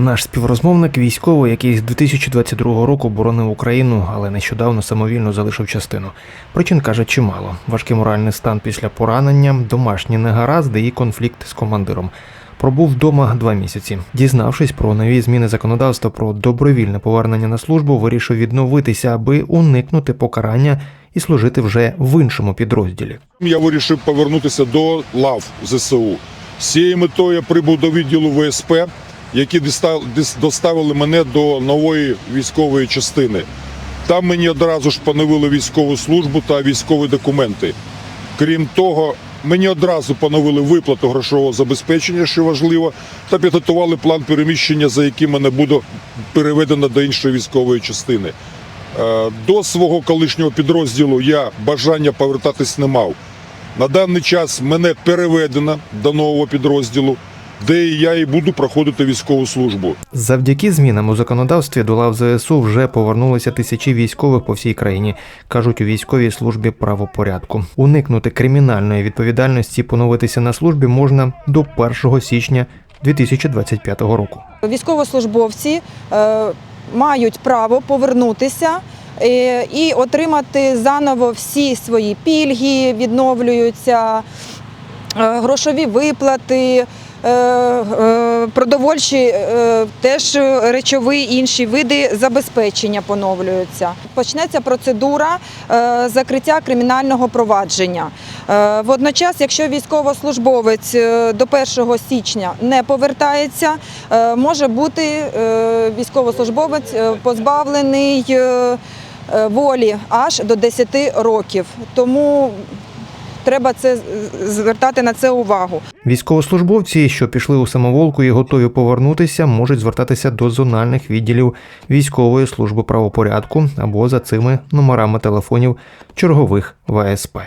Наш співрозмовник військовий, який з 2022 року боронив Україну, але нещодавно самовільно залишив частину. Причин каже чимало: важкий моральний стан після поранення, домашні негаразди і конфлікт з командиром. Пробув вдома два місяці. Дізнавшись про нові зміни законодавства про добровільне повернення на службу, вирішив відновитися, аби уникнути покарання і служити вже в іншому підрозділі. Я вирішив повернутися до лав ЗСУ. З цією метою я прибув до відділу ВСП, які доставили мене до нової військової частини. Там мені одразу ж поновили військову службу та військові документи. Крім того, мені одразу поновили виплату грошового забезпечення, що важливо, та підготували план переміщення, за яким мене буде переведено до іншої військової частини. Е, До свого колишнього підрозділу я бажання повертатись не мав. На даний час мене переведено до нового підрозділу, де я і буду проходити військову службу. Завдяки змінам у законодавстві до лав ЗСУ вже повернулися тисячі військових по всій країні, кажуть у військовій службі правопорядку. Уникнути кримінальної відповідальності поновитися на службі можна до 1 січня 2025 року. Військовослужбовці е, мають право повернутися е, і отримати заново всі свої пільги, відновлюються грошові виплати. е, е, Продовольчі е, теж речові інші види забезпечення поновлюються. Почнеться процедура е, закриття кримінального провадження. Е, Водночас, якщо військовослужбовець е, до 1 січня не повертається, е, може бути е, військовослужбовець е, позбавлений е, е, волі аж до 10 років. Тому треба це звертати на це увагу. Військовослужбовці, що пішли у самоволку і готові повернутися, можуть звертатися до зональних відділів військової служби правопорядку або за цими номерами телефонів чергових ВСП.